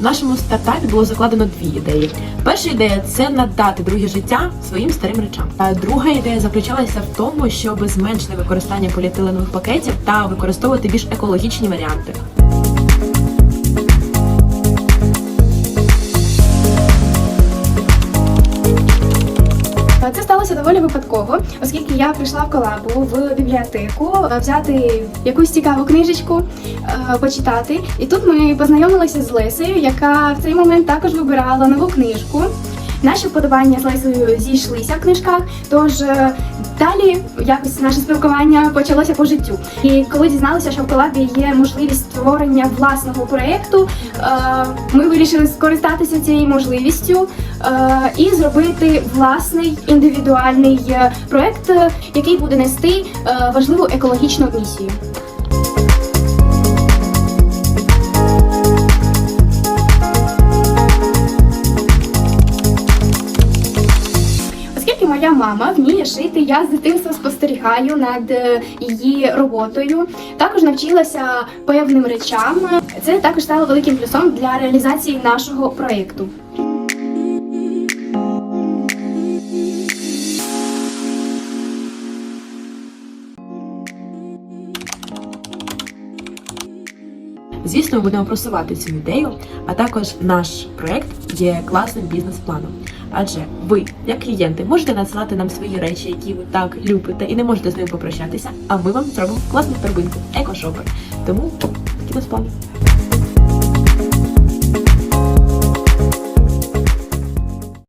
В нашому стартапі було закладено дві ідеї. Перша ідея це надати друге життя своїм старим речам. А друга ідея заключалася в тому, щоб зменшити використання поліетиленових пакетів та використовувати більш екологічні варіанти. Сталося доволі випадково, оскільки я прийшла в колабу в бібліотеку е, взяти якусь цікаву книжечку, е, почитати. І тут ми познайомилися з Лесею, яка в цей момент також вибирала нову книжку. Наші вподобання з Лесею зійшлися в книжках, тож е, далі якось наше спілкування почалося по життю. І коли дізналися, що в колабі є можливість створення власного проєкту, е, ми вирішили скористатися цією можливістю е, і зробити власний індивідуальний е, проєкт, який буде нести важливу екологічну місію. Моя мама вміє шити, я з дитинства спостерігаю над е, її роботою. Також навчилася певним речам. Це також стало великим плюсом для реалізації нашого проєкту. Звісно, ми будемо просувати цю ідею, а також наш проект є класним бізнес-планом. Адже ви, як клієнти, можете надсилати нам свої речі, які ви так любите, і не можете з ними попрощатися. А ми вам зробимо класну торбинку, екошопер. Тому плани.